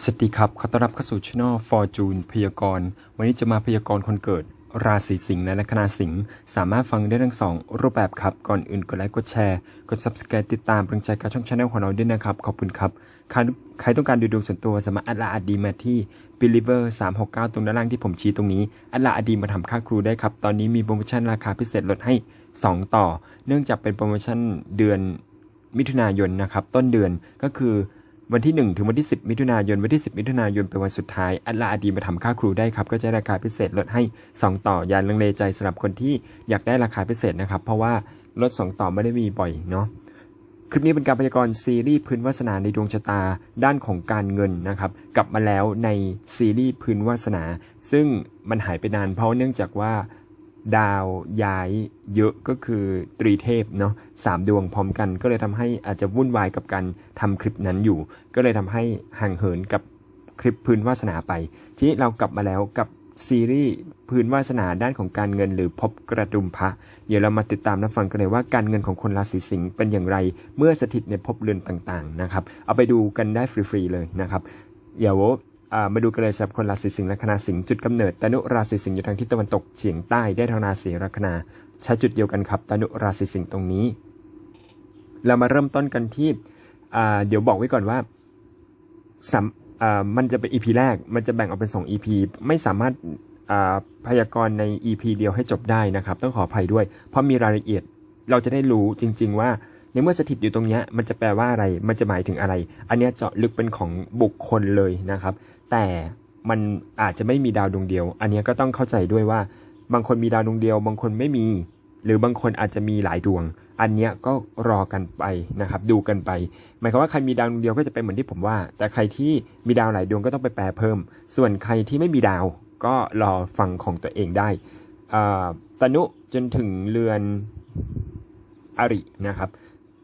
สวัสดีครับ ขอต้อนรับเข้าสู่ช่อง Fortune พยากรณ์ วันนี้จะมาพยากรณ์คนเกิด ราศีสิงห์และลัคนาสิงห์ สามารถฟังได้ทั้งสองรูปแบบครับ ก่อนอื่นกดไลค์กดแชร์ กด Subscribe ติดตามเป็นกำลังใจกับช่องชาแนลของเราด้วยนะครับ ขอบคุณครับ ใครใครต้องการดูดวงส่วนตัวสามารถอัดลาอดีมาที่ Believer 369 ตรงด้านล่างที่ผมชี้ตรงนี้ อัดลาอดีมาทำค่าครูได้ครับ ตอนนี้มีโปรโมชั่นราคาพิเศษลดให้ 2 ต่อ เนื่องจากเป็นโปรโมชั่นเดือนมิถุนายนนะครับ ต้นเดือนก็คือ วันที่ 1 ถึงวันที่ 10 มิถุนายน วันที่ 10 มิถุนายนเป็นวันสุดท้ายอัลลาอดีมาทำค่าครูได้ครับ ก็จะราคาพิเศษลดให้ 2 ต่อ อย่าลังเลใจสำหรับคนที่อยากได้ราคาพิเศษนะครับ เพราะว่าลด 2 ต่อไม่ได้มีบ่อยเนาะ คลิปนี้เป็นการพยากรณ์ซีรีส์พื้นวาสนาในดวงชะตาด้านของการเงินนะครับ กลับมาแล้วในซีรีส์พื้นวาสนา ซึ่งมันหายไปนานเพราะเนื่องจากว่า ดาวย้ายเยอะก็คือตรีเทพเนาะสามดวงพร้อมกัน ก็เลยทำให้อาจจะวุ่นวายกับการทำคลิปนั้นอยู่ ก็เลยทำให้ห่างเหินกับคลิปพื้นวาสนาไป ทีนี้เรากลับมาแล้วกับซีรีส์พื้นวาสนาด้านของการเงินหรือพบกระดุมพระ เดี๋ยวเรามาติดตามรับฟังกันเลยว่าการเงินของคนราศีสิงห์เป็นอย่างไร เมื่อสถิตในภพเรือนต่างๆนะครับ เอาไปดูกันได้ฟรีๆเลยนะครับ เดี๋ยวอ่า มาดูกันเลยสำหรับคนราศีสิงห์ลัคนาสิงห์จุดกำเนิดตนุราศีสิงห์อยู่ทางทิศตะวันตกเฉียงใต้ได้ทางราศีลัคนาใช้จุดเดียวกันครับตนุราศีสิงห์ตรงนี้ เรามาเริ่มต้นกันที่เดี๋ยวบอกไว้ก่อนว่าสามันจะเป็น EP แรก มันจะแบ่งออกเป็น 2 EP ไม่สามารถพยากรณ์ใน EP เดียวให้จบได้นะครับ ต้องขออภัยด้วย เพราะมีรายละเอียดเราจะได้รู้จริง ๆ ว่าในเมื่อสถิตอยู่ตรงนี้มันจะแปลว่าอะไร มันจะหมายถึงอะไร อันนี้เจาะลึกเป็นของบุคคลเลยนะครับ แต่มันอาจจะไม่มีดาวดวงเดียว อันนี้ก็ต้องเข้าใจด้วยว่า บางคนมีดาวดวงเดียว บางคนไม่มี หรือบางคนอาจจะมีหลายดวง อันนี้ก็รอกันไปนะครับ ดูกันไป หมายความว่าใครมีดาวดวงเดียวก็จะเป็นเหมือนที่ผมว่า แต่ใครที่มีดาวหลายดวงก็ต้องไปแปลเพิ่ม ส่วนใครที่ไม่มีดาวก็รอฟังของตัวเองได้อาตนุจนถึงเรือนอรินะครับ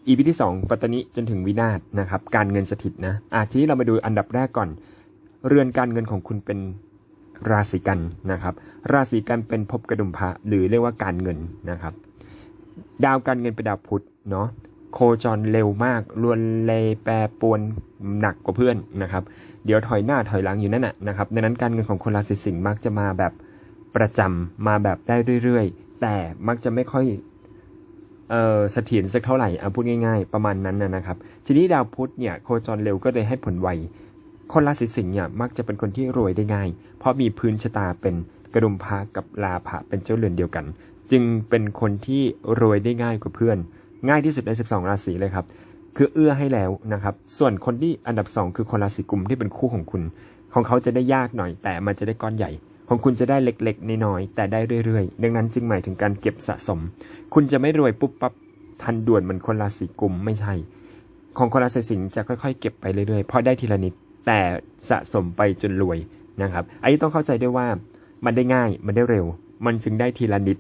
อีพีที่ 2 ปัตตนิจนถึงวินาศนะครับ การเงินสถิตนะอาทีนี้เรามาดูอันดับแรกก่อน เรือนการเงินของคุณเป็นราศีกันนะครับ ราศีกันเป็นภพกระดุมพระหรือเรียกว่าการเงินนะครับ ดาวการเงินเป็นดาวพุธเนาะโคจรเร็วมากรวนเลยแปรปรวนหนักกว่าเพื่อนนะครับ เดี๋ยวถอยหน้าถอยหลังอยู่นั่นแหะนะครับดังนั้นการเงินของคนราศีสิงห์มักจะมาแบบประจำมาแบบได้เรื่อยๆ แต่มักจะไม่ค่อยเออเสถียรสักเท่าไหร่เอาพูดง่าย ๆ ประมาณนั้นนะครับ ทีนี้ดาวพุธเนี่ยโคจรเร็วก็เลยให้ผลไว คนราศีสิงห์เนี่ยมักจะเป็นคนที่รวยได้ง่าย เพราะมีพื้นชะตาเป็นกระดุมพระกับลาภะเป็นเจ้าเรือนเดียวกัน จึงเป็นคนที่รวยได้ง่ายกว่าเพื่อน ง่ายที่สุดใน 12 ราศีเลยครับ คือเอื้อให้แล้วนะครับ ส่วนคนที่อันดับ 2 คือคนราศีกุมที่เป็นคู่ของคุณ ของเขาจะได้ยากหน่อยแต่มันจะได้ก้อนใหญ่ ของคุณจะได้เล็กๆน้อยๆแต่ได้เรื่อยๆ ดังนั้นจึงหมายถึงการเก็บสะสม คุณจะไม่รวยปุ๊บปั๊บทันด่วนเหมือนคนราศีกุมไม่ใช่ ของคนราศีสิงห์จะค่อยๆ เก็บไปเรื่อยๆเพราะได้ทีละนิด แต่สะสมไปจนรวยนะครับอันนี้ต้องเข้าใจด้วยว่ามันได้ง่ายมันได้เร็ว มันจึงได้ทีละนิด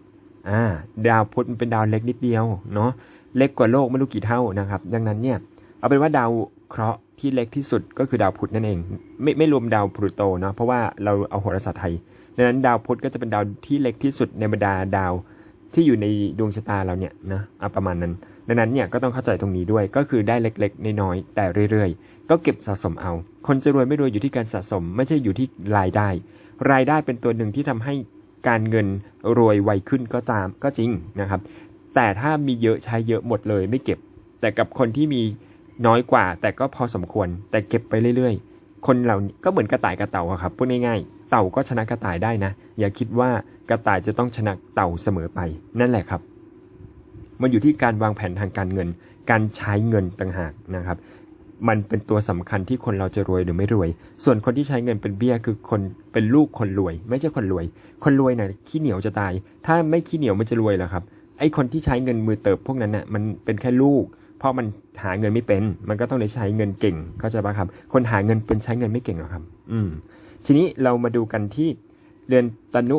อ่าดาวพุธมันเป็นดาวเล็กนิดเดียวเนาะเล็กกว่าโลกไม่รู้กี่เท่านะครับ ดังนั้นเนี่ยเอาเป็นว่าดาวเคราะห์ที่เล็กที่สุดก็คือดาวพุธนั่นเอง ไม่ไม่รวมดาวพลูโตเนาะเพราะว่าเราเอาโหราศาสตร์ไทยดังนั้นดาวพุธก็จะเป็นดาวที่เล็กที่สุดในบรรดาดาวที่อยู่ในดวงชะตาเราเนี่ยนะประมาณนั้น ดังนั้นเนี่ยก็ต้องเข้าใจตรงนี้ด้วยก็คือได้เล็กๆน้อยๆแต่เรื่อยๆ ก็เก็บสะสมเอา คนจะรวยไม่รวยอยู่ที่การสะสม ไม่ใช่อยู่ที่รายได้ รายได้เป็นตัวหนึ่งที่ทำให้การเงินรวยไวขึ้นก็ตามก็จริงนะครับ แต่ถ้ามีเยอะใช้เยอะหมดเลยไม่เก็บ แต่กับคนที่มีน้อยกว่า แต่ก็พอสมควร แต่เก็บไปเรื่อยๆ คนเหล่านี้ก็เหมือนกระต่ายกับเต่าครับพูดง่ายๆเต่าก็ชนะกระต่ายได้นะ อย่าคิดว่ากระต่ายจะต้องชนะเต่าเสมอไป นั่นแหละครับ มันอยู่ที่การวางแผนทางการเงิน การใช้เงินต่างหากนะครับ มันเป็นตัวสำคัญที่คนเราจะรวยหรือไม่รวย ส่วนคนที่ใช้เงินเป็นเบี้ยคือคนเป็นลูกคนรวย ไม่ใช่คนรวย คนรวยน่ะขี้เหนียวจะตาย ถ้าไม่ขี้เหนียวมันจะรวยเหรอครับ ไอคนที่ใช้เงินมือเติบพวกนั้นน่ะมันเป็นแค่ลูก เพราะมันหาเงินไม่เป็น มันก็ต้องได้ใช้เงินเก่ง เข้าใจปะครับ คนหาเงินเป็นใช้เงินไม่เก่งหรอกครับ อืม ทีนี้เรามาดูกันที่เรือนตนุ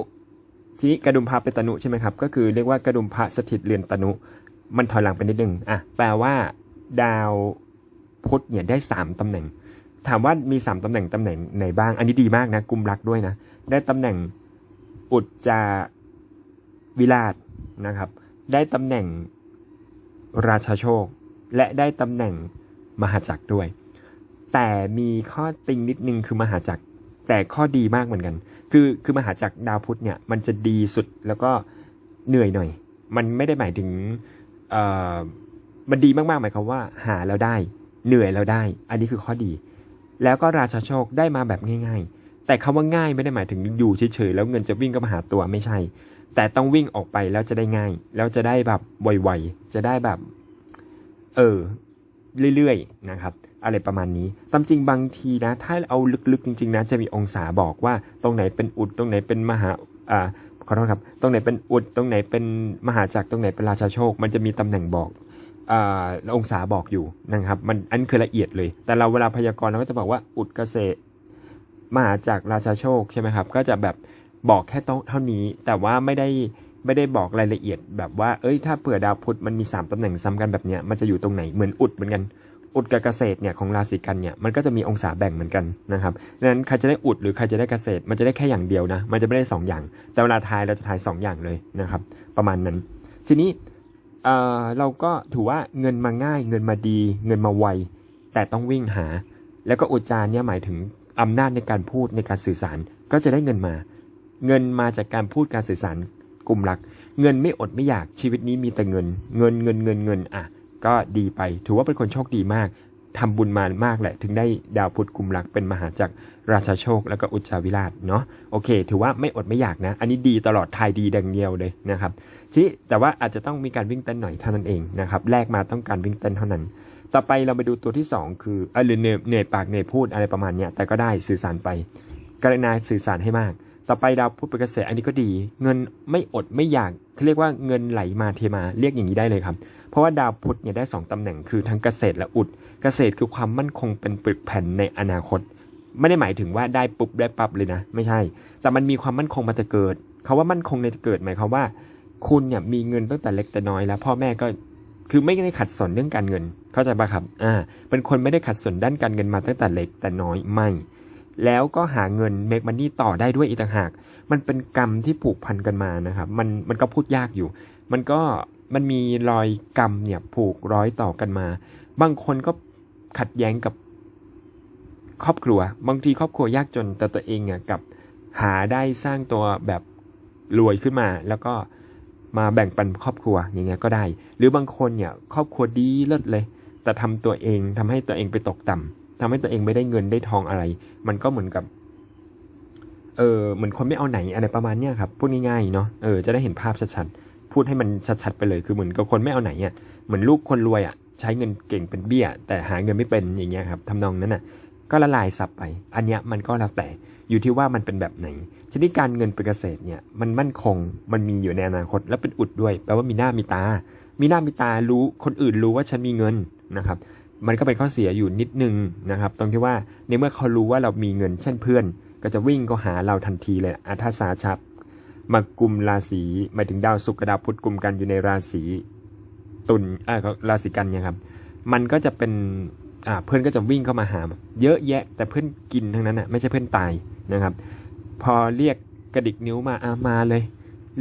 ทีนี้กระดุมพระเป็นตนุใช่ไหมครับ ก็คือเรียกว่ากระดุมพระสถิตเรือนตนุ มันถอยหลังไปนิดนึง อะ แปลว่า ดาว พุธเนี่ยได้สามตำแหน่ง ถามว่ามีสามตำแหน่งตำแหน่งไหนบ้าง อันนี้ดีมากนะกุมรักด้วยนะ ได้ตำแหน่งอุจจาวิราชนะครับ ได้ตำแหน่งราชาโชค และได้ตำแหน่งมหาจักรด้วย แต่มีข้อติงนิดนึงคือมหาจักร แต่ข้อดีมากเหมือนกัน คือคือมหาจักรดาวพุธเนี่ยมันจะดีสุดแล้วก็เหนื่อยหน่อย มันไม่ได้หมายถึงเอ่อมันดีมากๆหมายความว่าหาแล้วได้ เหนื่อยแล้วได้ อันนี้คือข้อดี แล้วก็ราชาโชคได้มาแบบง่าย ๆ แต่คำว่าง่ายไม่ได้หมายถึงอยู่เฉยๆแล้วเงินจะวิ่งก็มาหาตัวไม่ใช่ แต่ต้องวิ่งออกไปแล้วจะได้ง่าย แล้วจะได้แบบไวๆจะได้แบบ เออเรื่อยๆนะครับอะไรประมาณนี้ ตามจริงบางทีนะ ถ้าเอาลึกๆจริง ๆ นะ จะมีองศาบอกว่า ตรงไหนเป็นอุด ตรงไหนเป็นมหา อ่า ขอโทษครับ ตรงไหนเป็นอุด ตรงไหนเป็นมหาจักร ตรงไหนเป็นราชาโชค มันจะมีตำแหน่งบอก อองศาบอกอยู่นะครับ มันอันคือละเอียดเลย แต่เราเวลาพยากรณ์เราก็จะบอกว่าอุดเกษตรมาจักราชาโชคใช่ไหมครับ ก็จะแบบบอกแค่ต้องเท่านี้ แต่ว่าไม่ได้ไม่ได้บอกรายละเอียด แบบว่าเอ้ย ถ้าเผื่อดาวพุธมันมี 3ตำแหน่งซ้ำกันแบบเนี้ยมันจะอยู่ตรงไหนเหมือนอุดเหมือนกันอุดกับเกษตรเนี่ยของราศีกันเนี่ยมันก็จะมีองศาแบ่งเหมือนกันนะครับดังนั้นใครจะได้อุดหรือใครจะได้เกษตร มันจะได้แค่อย่างเดียวนะ มันจะไม่ได้สองอย่าง แต่เวลาทายเราจะทายสองอย่างเลยนะครับ ประมาณนั้น ทีนี้ เออเราก็ถือว่าเงินมาง่าย เงินมาดี เงินมาไว แต่ต้องวิ่งหา แล้วก็อุจารเนี่ยหมายถึงอำนาจในการพูดในการสื่อสารก็จะได้เงินมา เงินมาจากการพูดการสื่อสารกลุ่มหลัก เงินไม่อดไม่อยากชีวิตนี้มีแต่เงิน เงินเงินเงินเงินอะ ก็ดีไป ถือว่าเป็นคนโชคดีมาก ทำบุญมามากแหละ ถึงได้ดาวพุธกุมหลักเป็นมหาจักรราชาโชค แล้วก็อุจจาวิราชเนาะโอเค ถือว่าไม่อดไม่อยากนะ อันนี้ดีตลอดทายดีดังเดียวเลยนะครับที่แต่ว่าอาจจะต้องมีการวิ่งเต้นหน่อยเท่านั้นเองนะครับแลกมาต้องการวิ่งเต้นเท่านั้น ต่อไปเราไปดูตัวที่ 2 คือเออหรือเหนื่อยเหนื่อยปากเหนื่อยพูดอะไรประมาณเนี้ยแต่ก็ได้สื่อสารไปกรุณาสื่อสารให้มาก ต่อไปดาวพุธเป็นเกษตรอันนี้ก็ดี เงินไม่อดไม่อยากเขาเรียกว่าเงินไหลมาเทมาเรียกอย่างนี้ได้เลยครับ เพราะว่าดาวพุธเนี่ยได้ 2ตำแหน่งคือทั้งเกษตรและอุด เกษตรคือความมั่นคงเป็นปึกแผ่นในอนาคต ไม่ได้หมายถึงว่าได้ปุ๊บได้ปั๊บเลยนะ ไม่ใช่ แต่มันมีความมั่นคงมาแต่เกิดเขาว่ามั่นคงในตเกิดหมายความว่า คุณเนี่ยมีเงินตั้งแต่เล็กแต่น้อยแล้ว พ่อแม่ก็คือไม่ได้ขัดสนเรื่องการเงิน เข้าใจปะครับ อ่า เป็นคนไม่ได้ขัดสนด้านการเงินมาตั้งแต่เล็กแต่น้อยไม่ แล้วก็หาเงินเมกมันนี่ต่อได้ด้วยอีกต่างหาก มันเป็นกรรมที่ผูกพันกันมานะครับ มันมันก็พูดยากอยู่ มันก็มันมีรอยกรรมเนี่ยผูกร้อยต่อกันมา บางคนก็ขัดแย้งกับครอบครัว บางทีครอบครัวยากจนแต่ตัวเองเนี่ยกับหาได้สร้างตัวแบบรวยขึ้นมา แล้วก็มาแบ่งปันครอบครัวอย่างเงี้ยก็ได้ หรือบางคนเนี่ยครอบครัวดีเลิศเลย แต่ทำตัวเองทำให้ตัวเองไปตกต่ำ ทำให้ตัวเองไม่ได้เงินได้ทองอะไร มันก็เหมือนกับ เออเหมือนคนไม่เอาไหนอะไรประมาณเนี้ยครับพูดง่ายๆเนาะเออจะได้เห็นภาพชัดๆพูดให้มันชัดๆไปเลยคือเหมือนกับคนไม่เอาไหนอะเหมือนลูกคนรวยอะใช้เงินเก่งเป็นเบี้ย แต่หาเงินไม่เป็นอย่างเงี้ยครับทำนองนั้นอะ ก็ละลายซับไป อันเนี้ยมันก็แล้วแต่อยู่ที่ว่ามันเป็นแบบไหนชนิดการเงินเป็นเกษตรเนี่ยมันมั่นคงมันมีอยู่ในอนาคต และเป็นอุดด้วยแปลว่ามีหน้ามีตา มีหน้ามีตารู้คนอื่นรู้ว่าฉันมีเงินนะครับ มันก็เป็นข้อเสียอยู่นิดนึงนะครับ ตรงที่ว่าในเมื่อเขารู้ว่าเรามีเงินเช่นเพื่อน ก็จะวิ่งก็หาเราทันทีเลยอาทัสาชับมากลุ่มราศีหมายถึงดาวศุกร์ดาวพุธกลุ่มกันอยู่ในราศีตุลอ่าราศีกันเนี่ยครับ มันก็จะเป็นอ่าเพื่อนก็จะวิ่งเข้ามาหา เยอะแยะ แต่เพื่อนกินทั้งนั้นอะไม่ใช่เพื่อนตายนะครับ พอเรียกกระดิกนิ้วมาอามาเลย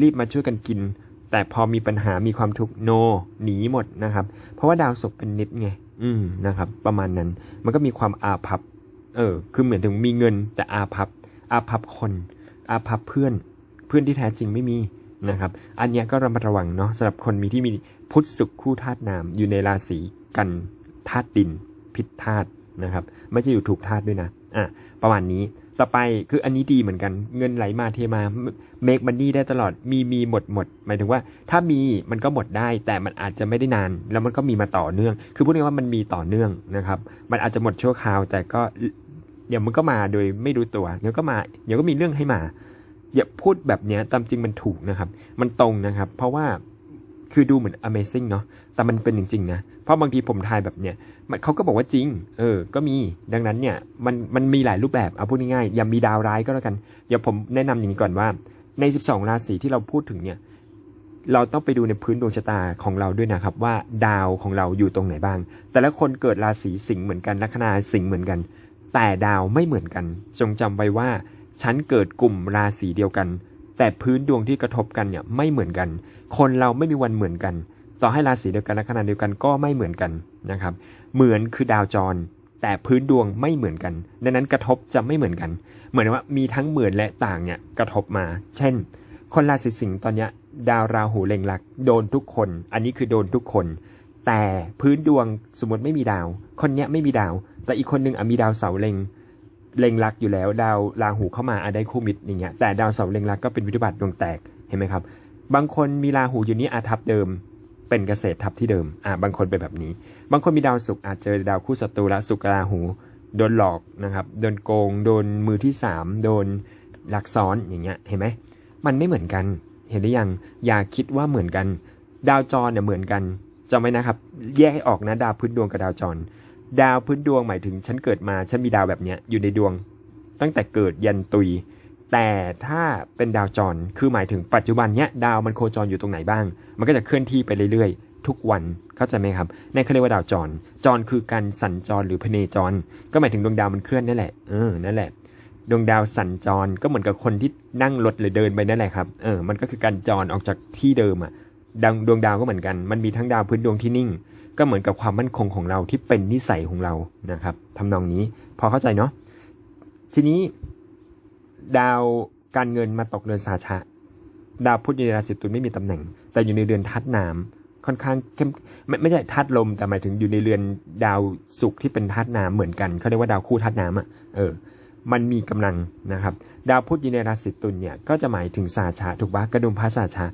รีบมาช่วยกันกิน แต่พอมีปัญหามีความทุกข์โน หนีหมดนะครับ เพราะว่าดาวศุกร์เป็นนิดไง อืมนะครับ ประมาณนั้น มันก็มีความอาภัพเออ คือเหมือนถึงมีเงิน แต่อาภัพอาภัพคน อาภัพเพื่อน เพื่อนที่แท้จริงไม่มีนะครับ อันเนี้ยก็ระมัดระวังเนาะสำหรับคนมีที่มีพุทธสุขคู่ธาตุน้ำอยู่ในราศีกันธาตุดิน พิษธาตุนะครับ ไม่จะอยู่ถูกธาตุด้วยนะ อะ ประมาณนี้ ต่อไปคืออันนี้ดีเหมือนกันเงินไหลมาเทมาเมกมันนี่ได้ตลอดมีมีหมดหมดหมายถึงว่า ถ้ามีมันก็หมดได้ แต่มันอาจจะไม่ได้นาน แล้วมันก็มีมาต่อเนื่อง คือพูดง่ายว่ามันมีต่อเนื่องนะครับ มันอาจจะหมดชั่วคราว แต่ก็เดี๋ยวมันก็มาโดยไม่รู้ตัวเดี๋ยวก็มาเดี๋ยวก็มีเรื่องให้มาอย่าพูดแบบเนี้ยตามจริงมันถูกนะครับ มันตรงนะครับ เพราะว่าคือดูเหมือน Amazing เนาะแต่มันเป็นจริงๆนะเพราะบางทีผมทายแบบเนี้ย มันเขาก็บอกว่าจริง เออ ก็มี ดังนั้นเนี่ย มัน มันมีหลายรูปแบบ เอาพูดง่ายๆอย่ามีดาวร้ายก็แล้วกัน เดี๋ยวผมแนะนำอย่างนี้ก่อนว่า ใน 12 ราศีที่เราพูดถึงเนี่ย เราต้องไปดูในพื้นดวงชะตาของเราด้วยนะครับ ว่าดาวของเราอยู่ตรงไหนบ้าง แต่ละคนเกิดราศีสิงห์เหมือนกัน ลัคนาสิงห์เหมือนกัน แต่ดาวไม่เหมือนกัน จงจำไว้ว่าฉันเกิดกลุ่มราศีเดียวกัน แต่พื้นดวงที่กระทบกันเนี่ยไม่เหมือนกัน คนเราไม่มีวันเหมือนกัน ต่อให้ราศีเดียวกันลัคนาดเดียวกันก็ไม่เหมือนกันนะครับ เหมือนคือดาวจร แต่พื้นดวงไม่เหมือนกัน ดังนั้นกระทบจะไม่เหมือนกัน เหมือนว่ามีทั้งเหมือนและต่างเนี่ยกระทบมา เช่น คนราศีสิงห์ตอนเนี้ยดาวราหูเล็งลักโดนทุกคน อันนี้คือโดนทุกคน แต่พื้นดวงสมมติไม่มีดาว คนเนี้ยไม่มีดาว แต่อีกคนนึงอะมีดาวเสาเล็งเล็งลักอยู่แล้ว ดาวราหูเข้ามาอะได้คู่มิตรอย่างเงี้ยแต่ดาวเสาเล็งลักก็เป็นวิทยาบัตรดวงแตกเห็นไหมครับ บางคนมีราหูอยู่นี่อาทับเดิม เป็นเกษตรทับที่เดิม อ่าบางคนเป็นแบบนี้ บางคนมีดาวศุกร์อาจเจอดาวคู่ศัตรูและศุกร์กับราหู โดนหลอกนะครับ โดนโกง โดนมือที่สามโดนลักซ้อนอย่างเงี้ย เห็นไหม มันไม่เหมือนกัน เห็นหรือยัง อย่าคิดว่าเหมือนกัน ดาวจรเนี่ยเหมือนกันจำไว้นะครับ แยกให้ออกนะดาวพื้นดวงกับดาวจร ดาวพื้นดวงหมายถึงฉันเกิดมาฉันมีดาวแบบเนี้ยอยู่ในดวง ตั้งแต่เกิดยันตุย แต่ถ้าเป็นดาวจร คือหมายถึงปัจจุบันเนี้ยดาวมันโคจรอยู่ตรงไหนบ้าง มันก็จะเคลื่อนที่ไปเรื่อยๆ ทุกวัน เข้าใจไหมครับในนเขาเรียกว่าดาวจร จรคือการสัญจรหรือพเนจร ก็หมายถึงดวงดาวมันเคลื่อนนั่นแหละ เออ นั่นแหละ ดวงดาวสัญจรก็เหมือนกับคนที่นั่งรถหรือเดินไปนั่นแหละครับ เออ มันก็คือการจรออกจากที่เดิมอะดังดวงดาวก็เหมือนกัน มันมีทั้งดาวพื้นดวงที่นิ่ง ก็เหมือนกับความมั่นคงของเราที่เป็นนิสัยของเรา นะครับทำนองนี้ พอเข้าใจเนาะ ทีนี้ ดาวการเงินมาตกเรือนสาชะ ดาวพุธอยู่ในราศีตุลไม่มีตำแหน่ง แต่อยู่ในเรือนทัดน้ำค่อนข้างเข้มไม่ไม่ใช่ทัดลม แต่หมายถึงอยู่ในเรือนดาวศุกร์ที่เป็นทัดน้ำเหมือนกันเขาเรียกว่าดาวคู่ทัดน้ำอะเออมันมีกำลังนะครับ ดาวพุธอยู่ในราศีตุลเนี่ยก็จะหมายถึงสาชะถูกปะกระดุมพระสาชะ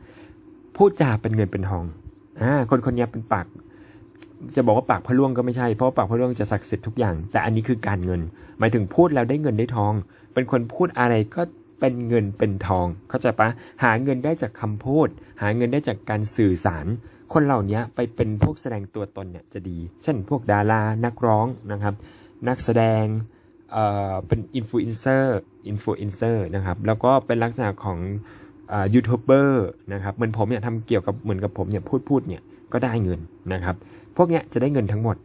พูดจาเป็นเงินเป็นทองอ่าคนคนนี้เป็นปาก จะบอกว่าปากพระล่วงก็ไม่ใช่เพราะปากพระล่วงจะศักดิ์สิทธิ์ทุกอย่าง แต่อันนี้คือการเงิน หมายถึงพูดแล้วได้เงินได้ทอง เป็นคนพูดอะไรก็เป็นเงินเป็นทอง เข้าใจปะหาเงินได้จากคำพูด หาเงินได้จากการสื่อสาร คนเหล่านี้ไปเป็นพวกแสดงตัวตนเนี่ยจะดี เช่น พวกดารานักร้องนะครับ นักแสดงเอ่อเป็นอินฟลูเอนเซอร์อินฟลูเอนเซอร์นะครับแล้วก็เป็นลักษณะของยูทูบเบอร์นะครับเหมือนผมเนี่ยทำเกี่ยวกับเหมือนกับผมเนี่ยพูดพูดเนี่ยก็ได้เงินนะครับ พวกเนี้ยจะได้เงินทั้งหมด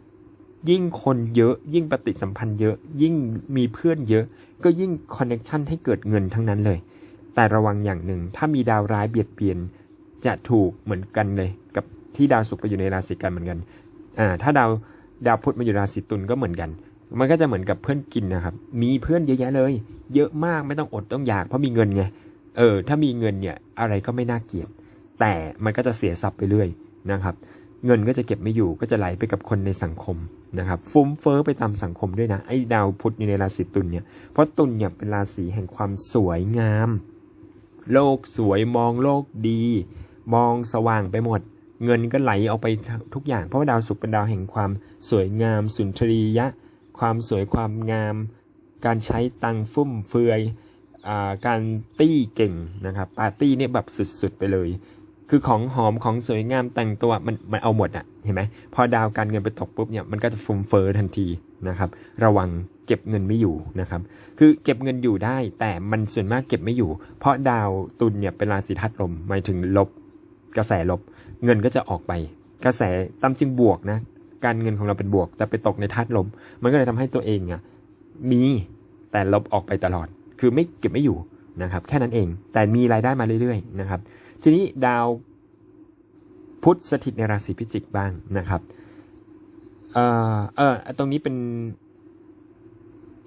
ยิ่งคนเยอะ ยิ่งปฏิสัมพันธ์เยอะ ยิ่งมีเพื่อนเยอะ ก็ยิ่งคอนเน็ชันให้เกิดเงินทั้งนั้นเลย แต่ระวังอย่างหนึ่ง ถ้ามีดาวร้ายเบียดเบียน จะถูกเหมือนกันเลย กับที่ดาวศุกร์ไปอยู่ในราศีกันเหมือนกัน อ่า ถ้าดาวดาวพุธมาอยู่ราศีตุลก็เหมือนกัน มันก็จะเหมือนกับเพื่อนกินนะครับ มีเพื่อนเยอะแยะเลย เยอะมากไม่ต้องอดต้องอยากเพราะมีเงินไง เออ ถ้ามีเงินเนี่ย อะไรก็ไม่น่าเกลียด แต่มันก็จะเสียทรัพย์ไปเรื่อยนะครับ เงินก็จะเก็บไม่อยู่ก็จะไหลไปกับคนในสังคมนะครับฟุ้มเฟ้อไปตามสังคมด้วยนะไอ้ดาวพุธอยู่ในราศีตุลเนี่ยเพราะตุลเนี่ยเป็นราศีแห่งความสวยงาม โลกสวยมองโลกดี มองสว่างไปหมด เงินก็ไหลออกไปทุกอย่างเพราะว่าดาวศุกร์เป็นดาวแห่งความสวยงาม สุนทรียะ ความสวยความงาม การใช้ตังฟุ่มเฟือยอ่าการตี้เก่งนะครับปาร์ตี้เนี่ยแบบสุดๆไปเลย คือของหอมของสวยงามแต่งตัวมันมันเอาหมดอะเห็นไหมพอดาวการเงินไปตกปุ๊บเนี่ยมันก็จะฟุ่มเฟือยทันทีนะครับ ระวังเก็บเงินไม่อยู่นะครับ คือเก็บเงินอยู่ได้ แต่มันส่วนมากเก็บไม่อยู่ เพราะดาวตุลเนี่ยเป็นราศีทัดลมหมายถึงลบ กระแสลบ เงินก็จะออกไป กระแสตามจริงบวกนะ การเงินของเราเป็นบวก แต่ไปตกในทัดลม มันก็เลยทำให้ตัวเองอะมีแต่ลบออกไปตลอด คือไม่เก็บไม่อยู่นะครับ แค่นั้นเองแต่มีรายได้มาเรื่อยๆนะครับ ทีนี้ดาวพุธสถิตในราศีพิจิกบ้างนะครับเอ่อเออตรงนี้เป็น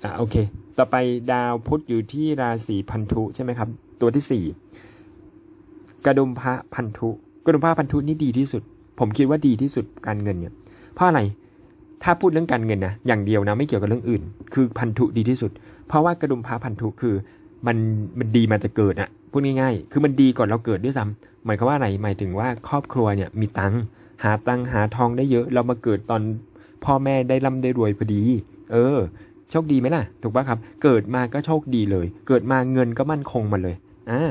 อ่าโอเค ต่อไปดาวพุธอยู่ที่ราศีพันธุใช่ไหมครับ ตัวที่สี่กระดุมพระพันธุกระดุมพระพันธุนี่ดีที่สุด ผมคิดว่าดีที่สุดการเงินเนี่ย เพราะอะไรถ้าพูดเรื่องการเงินนะอย่างเดียวนะไม่เกี่ยวกับเรื่องอื่น คือพันธุดีที่สุด เพราะว่ากระดุมพระพันธุคือมันมันดีมาแต่เกิดอะ พูดง่ายๆ คือมันดีก่อนเราเกิดด้วยซ้ำหมายความว่าอะไรหมายถึงว่าครอบครัวเนี่ยมีตังหาตังหาทองได้เยอะ เรามาเกิดตอนพ่อแม่ได้ร่ำได้รวยพอดี เออ โชคดีไหมล่ะ ถูกปะครับ เกิดมาก็โชคดีเลย เกิดมาเงินก็มั่นคงมาเลยอ่า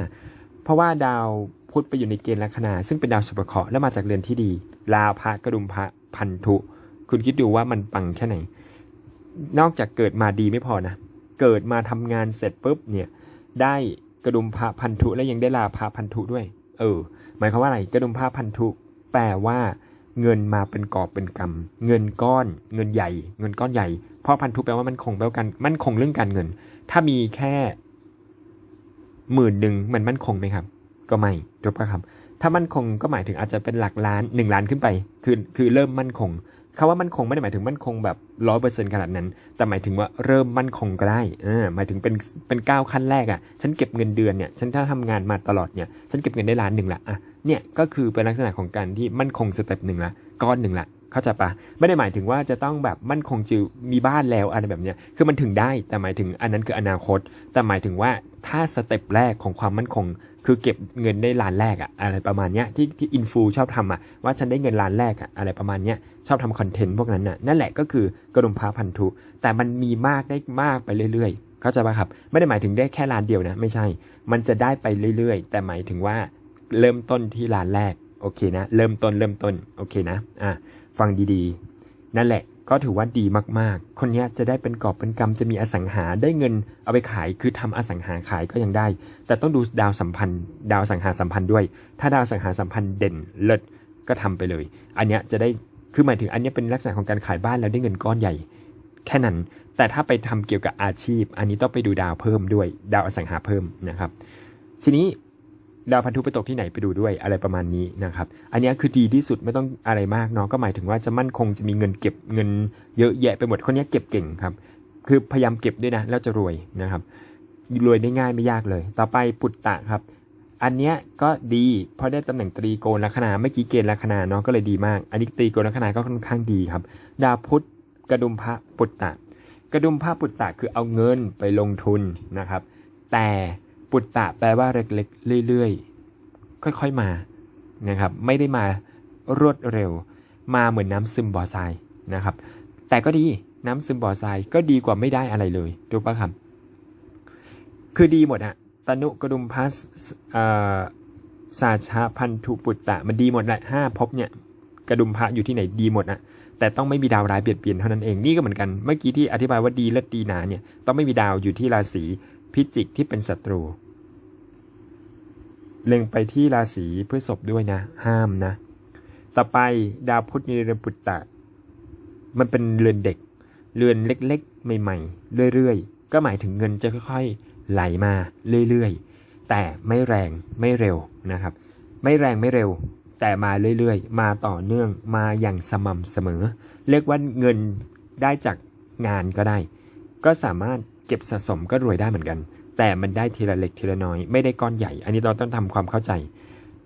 เพราะว่าดาวพุธไปอยู่ในเกณฑ์ลัคนา ซึ่งเป็นดาวสุภเคราะห์และมาจากเรือนที่ดี ลาภะกระดุมพระพันธุ คุณคิดดูว่ามันปังแค่ไหน นอกจากเกิดมาดีไม่พอนะ เกิดมาทำงานเสร็จปุ๊บเนี่ย ได้ กระดุมพระพันธุและยังได้ลาภะพันธุด้วย เออ หมายความว่าอะไรกระดุมพระพันธุ แปลว่า เงินมาเป็นกอบเป็นกำเงินก้อน เงินใหญ่ เงินก้อนใหญ่เพราะพันธุแปลว่ามันคงแปลว่ากันมันคงเรื่องการเงิน ถ้ามีแค่หมื่นหนึ่งมันมั่นคงไหมครับ ก็ไม่ถูกปะครับ ถ้ามั่นคงก็หมายถึงอาจจะเป็นหลักล้านหนึ่งล้านขึ้นไป คือคือเริ่มมั่นคง คำว่ามั่นคงไม่ได้หมายถึงมั่นคงแบบร้อยเปอร์เซ็นขนาดนั้น แต่หมายถึงว่าเริ่มมั่นคงก็ได้เออหมายถึงเป็นเป็นก้าวขั้นแรกอะ่ะ ฉันเก็บเงินเดือนเนี่ย ฉันถ้าทำงานมาตลอดเนี่ย ฉันเก็บเงินได้ล้านหนึ่งละอะ เนี่ยก็คือเป็นลักษณะของการที่มั่นคงสเต็ปหนึ่งละก้อนหนึ่งละเข้าใจปะไม่ได้หมายถึงว่าจะต้องแบบมั่นคงจือมีบ้านแล้วอะไรแบบเนี้ยคือมันถึงได้แต่หมายถึงอันนั้นคืออนาคต แต่หมายถึงว่าถ้าสเต็ปแรกของความมั่นคง คือเก็บเงินได้ล้านแรกอะอะไรประมาณเนี้ยที่ที่อินฟูชอบทำอะว่าฉันได้เงินล้านแรกอะอะไรประมาณเนี้ยชอบทำคอนเทนต์พวกนั้นน่ะนั่นแหละก็คือกระดุมพร้าพันธุ แต่มันมีมากได้มากไปเรื่อยๆ เข้าใจป่ะครับ ไม่ได้หมายถึงได้แค่ล้านเดียวนะ ไม่ใช่ มันจะได้ไปเรื่อยๆ แต่หมายถึงว่าเริ่มต้นที่ล้านแรกโอเคนะ เริ่มต้นเริ่มต้นโอเคนะอะฟังดีๆ นั่นแหละ ก็ถือว่าดีมากๆ คนนี้จะได้เป็นกอบเป็นกำจะมีอสังหาได้เงินเอาไปขายคือทำอสังหาขายก็ยังได้ แต่ต้องดูดาวสัมพันธ์ ดาวสังหาสัมพันธ์ด้วย ถ้าดาวสังหาสัมพันธ์เด่นเลิศก็ทำไปเลย อันนี้จะได้คือหมายถึงอันนี้เป็นลักษณะของการขายบ้านแล้วได้เงินก้อนใหญ่ แค่นั้น แต่ถ้าไปทำเกี่ยวกับอาชีพ อันนี้ต้องไปดูดาวเพิ่มด้วย ดาวอสังหาเพิ่มนะครับ ทีนี้ ดาวพันธุไปตกที่ไหนไปดูด้วยอะไรประมาณนี้นะครับ อันนี้คือดีที่สุดไม่ต้องอะไรมากเนาะก็หมายถึงว่าจะมั่นคงจะมีเงินเก็บเงินเยอะแยะไปหมดคนนี้เก็บเก่งครับ คือพยายามเก็บด้วยนะแล้วจะรวยนะครับรวยได้ง่ายไม่ยากเลย ต่อไปปุตตะครับ อันเนี้ยก็ดีเพราะได้ตำแหน่งตรีโกณลัคนาเมื่อกี้เกณฑ์ลัคนาเนาะก็เลยดีมาก อันนี้ตรีโกณลัคนาก็ค่อนข้างดีครับ ดาวพุธกระดุมพระปุตตะ กระดุมพระปุตตะคือเอาเงินไปลงทุนนะครับ แต่ ปุตตะแปลว่าเล็กๆเรื่อยๆ ค่อยๆมานะครับ ไม่ได้มารวดเร็ว มาเหมือนน้ำซึมบ่อทรายนะครับ แต่ก็ดีน้ำซึมบ่อทรายก็ดีกว่าไม่ได้อะไรเลยถูกปะครับ คือดีหมดอะตนุกระดุมพัสเอ่อสาชาพันธุปุตตะ มันดีหมดแหละห้าภพเนี่ยกระดุมพระอยู่ที่ไหนดีหมดอะแต่ต้องไม่มีดาวร้ายเบียดเบียนเท่านั้นเองนี่ก็เหมือนกันเมื่อกี้ที่อธิบายว่าดีเลิศดีหนาเนี่ยต้องไม่มีดาวอยู่ที่ราศี พิจิกที่เป็นศัตรู เล็งไปที่ราศีพฤษภด้วยนะ ห้ามนะ ต่อไปดาวพุธในเรือนปุตตะ มันเป็นเรือนเด็ก เรือนเล็กๆ ใหม่ๆ เรื่อยๆ ก็หมายถึงเงินจะค่อยๆ ไหลมาเรื่อยๆ แต่ไม่แรงไม่เร็วนะครับ ไม่แรงไม่เร็ว แต่มาเรื่อยๆ มาต่อเนื่องมาอย่างสม่ำเสมอ เรียกว่าเงินได้จากงานก็ได้ ก็สามารถ ก็บสะสมก็รวยได้เหมือนกัน แต่มันได้ทีละเล็กทีละน้อย ไม่ได้ก้อนใหญ่ อันนี้เราต้องทำความเข้าใจ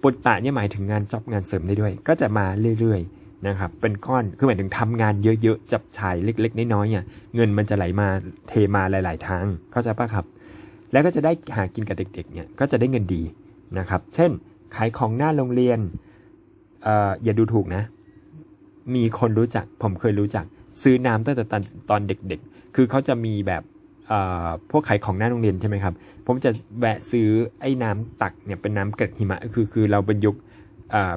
ปุตตะเนี่ยหมายถึงงานจอบงานเสริมได้ด้วย ก็จะมาเรื่อยๆนะครับเป็นก้อนคือหมายถึงทำงานเยอะๆจับฉายเล็กๆน้อยๆเนี่ยเงินมันจะไหลมาเทมาหลาย ๆ ทางเข้าใจปะครับ แล้วก็จะได้หากินกับเด็กๆเนี่ยก็จะได้เงินดีนะครับ เช่น ขายของหน้าโรงเรียนเอ่ออย่าดูถูกนะ มีคนรู้จักผมเคยรู้จัก ซื้อน้ำตั้งแต่ตอนตอนเด็กๆ คือเขาจะมีแบบ พวกขายของหน้าโรงเรียนใช่ไหมครับ ผมจะแวะซื้อไอ้น้ำตักเนี่ยเป็นน้ำเกล็ดหิมะคือคือเราเป็นยุค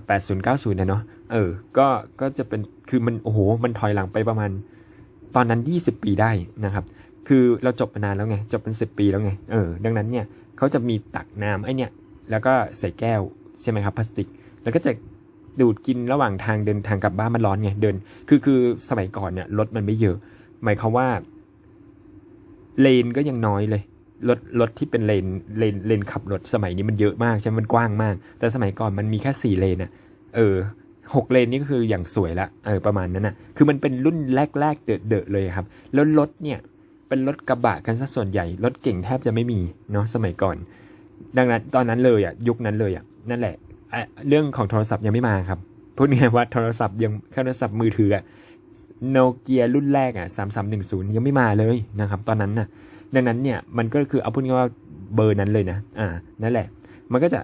แปดศูนย์เก้าศูนย์นะเนาะเออ ก็ก็จะเป็นคือมันโอ้โหมันถอยหลังไปประมาณ ตอนนั้นยี่สิบปีได้นะครับ คือเราจบมานานแล้วไงจบเป็นสิบปีแล้วไงเออดังนั้นเนี่ยเขาจะมีตักน้ำไอ้เนี่ย แล้วก็ใส่แก้วใช่ไหมครับพลาสติก แล้วก็จะดูดกินระหว่างทางเดินทางกลับบ้านมันร้อนไงเดิน คือคือสมัยก่อนเนี่ยรถมันไม่เยอะ หมายความว่า เลนก็ยังน้อยเลยรถรถที่เป็นเลนเลนเลนขับรถสมัยนี้มันเยอะมากใช่ไหมมันกว้างมาก แต่สมัยก่อนมันมีแค่สี่เลนอะเออหกเลนนี่ก็คืออย่างสวยละเออประมาณนั้นอะคือมันเป็นรุ่นแรกๆเดอะเดอะเลยครับ แล้วรถเนี่ยเป็นรถกระบะกันซะส่วนใหญ่รถเก่งแทบจะไม่มีเนาะสมัยก่อน ดังนั้นตอนนั้นเลยอะยุคนั้นเลยอะนั่นแหละเรื่องของโทรศัพท์ยังไม่มาครับพูดง่ายว่าโทรศัพท์ยังโทรศัพท์มือถืออะ โนเกียรุ่นแรกอะสามสามหนึ่งศูนย์ยังไม่มาเลยนะครับตอนนั้นน่ะดังนั้นเนี่ยมันก็คือเอาพูดง่ายว่าเบอร์นั้นเลยนะ อ่า นั่นแหละ มันก็จะ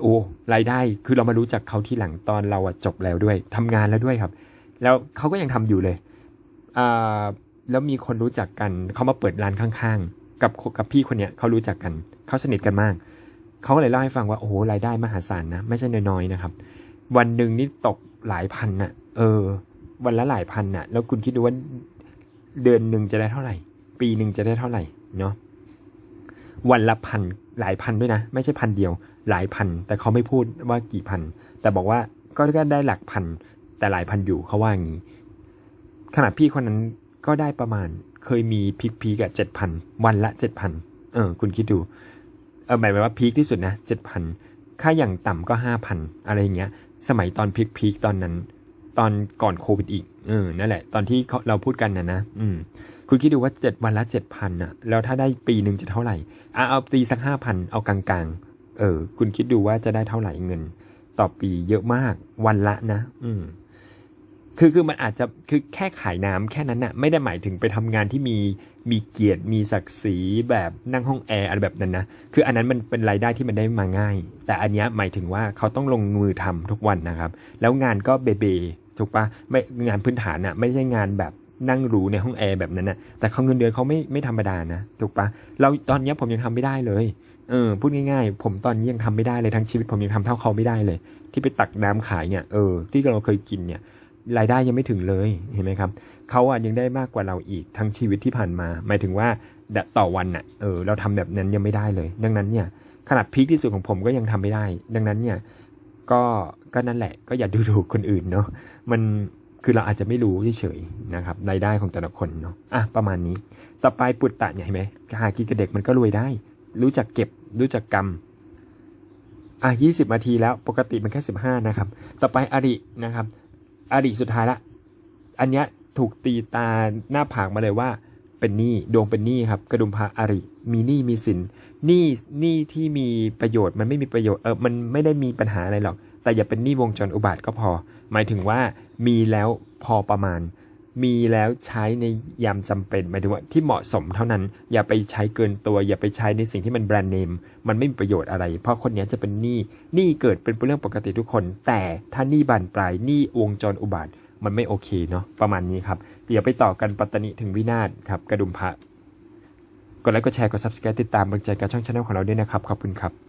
โอ้รายได้ คือเรามารู้จักเขาที่หลังตอนเราอะจบแล้วด้วยทำงานแล้วด้วยครับ แล้วเขาก็ยังทำอยู่เลย อ่า แล้วมีคนรู้จักกัน เขามาเปิดร้านข้างๆ กับกับพี่คนเนี้ยเขารู้จักกัน เขาสนิทกันมาก เขาก็เลยเล่าให้ฟังว่า โอ้โห รายได้มหาศาลนะ ไม่ใช่น้อยๆนะครับ วันหนึ่งนี่ตกหลายพันน่ะ เออ วันละหลายพันน่ะ แล้วคุณคิดดูว่าเดือนหนึ่งจะได้เท่าไหร่ ปีหนึ่งจะได้เท่าไหร่เนาะวันละพันหลายพันด้วยนะ ไม่ใช่พันเดียว หลายพัน แต่เขาไม่พูดว่ากี่พัน แต่บอกว่าก็ได้หลักพัน แต่หลายพันอยู่เขาว่าอย่างนี้ขนาดพี่คนนั้นก็ได้ประมาณเคยมีพีคพีกอะเจ็ดพันวันละเจ็ดพันเออ คุณคิดดู เออหมายว่าพีคที่สุดนะเจ็ดพันค่าอย่างต่ำก็ห้าพันอะไรเงี้ย สมัยตอนพีคพีคตอนนั้น ตอนก่อนโควิดอีกเออนั่นแหละ ตอนที่เราพูดกันนะนะอืมคุณคิดดูว่าเจ็ดวันละเจ็ดพันอะแล้วถ้าได้ปีหนึ่งจะเท่าไหร่อะเอาตีสักห้าพันเอากลางๆ เออ คุณคิดดูว่าจะได้เท่าไหร่เงิน ต่อปีเยอะมากวันละนะ อืมคือคือมันอาจจะคือแค่ขายน้ำแค่นั้นน่ะไม่ได้หมายถึงไปทำงานที่มีมีเกียรติมีศักดิ์ศรีแบบนั่งห้องแอร์อะไรแบบนั้นนะคืออันนั้นมันเป็นรายได้ที่มันได้มาง่าย แต่อันนี้หมายถึงว่าเขาต้องลงมือทำทุกวันนะครับ แล้วงานก็เบเบ ถูกปะไม่งานพื้นฐานน่ะไม่ใช่งานแบบนั่งหรูในห้องแอร์แบบนั้นน่ะแต่เขาเงินเดือนเขาไม่ไม่ธรรมดานะถูกปะเราตอนนี้ผมยังทำไม่ได้เลยเออพูดง่ายๆ ผมตอนนี้ยังทำไม่ได้เลยทั้งชีวิตผมยังทำเท่าเขาไม่ได้เลย ที่ไปตักน้ำขายเนี่ยเออที่เราเคยกินเนี่ยรายได้ยังไม่ถึงเลยเห็นไหมครับเขาอะยังได้มากกว่าเราอีกทั้งชีวิตที่ผ่านมา หมายถึงว่าต่อวันน่ะเออเราทำแบบนั้นยังไม่ได้เลย ดังนั้นเนี่ยขนาดพีคที่สุดของผมก็ยังทำไม่ได้ ดังนั้นเนี่ย ก็ก็นั่นแหละ ก็อย่าดูถูกคนอื่นเนาะมันคือเราอาจจะไม่รู้เฉยๆนะครับรายได้ของแต่ละคนเนาะอะประมาณนี้ ต่อไปปุตตะเนี่ยเห็นไหมหากินกับเด็กมันก็รวยได้ รู้จักเก็บรู้จักกำอะยี่สิบนาทีแล้วปกติมันแค่สิบห้านะครับ ต่อไปอรินะครับอดีตสุดท้ายละ อันเนี้ยถูกตีตาหน้าผากมาเลยว่า เป็นหนี้ดวงเป็นหนี้ครับกระดุมพระอริ มีหนี้มีสินหนี้หนี้ที่มีประโยชน์มันไม่มีประโยชน์เออมันไม่ได้มีปัญหาอะไรหรอก แต่อย่าเป็นหนี้วงจรอุบาทก็พอ หมายถึงว่ามีแล้วพอประมาณ มีแล้วใช้ในยามจำเป็นหมายถึงว่าที่เหมาะสมเท่านั้น อย่าไปใช้เกินตัว อย่าไปใช้ในสิ่งที่มันแบรนด์เนมมันไม่มีประโยชน์อะไร เพราะคนนี้จะเป็นหนี้หนี้เกิดเป็นเรื่องปกติทุกคน แต่ถ้าหนี้บานปลายหนี้วงจรอุบาท มันไม่โอเคเนาะประมาณนี้ครับ เดี๋ยวไปต่อกันปัตตนิถึงวินาศครับกระดุมพระกดไลค์กดแชร์กด subscribe ติดตามบังใจกับช่องช anel ของเราด้วยนะครับ ขอบคุณครับ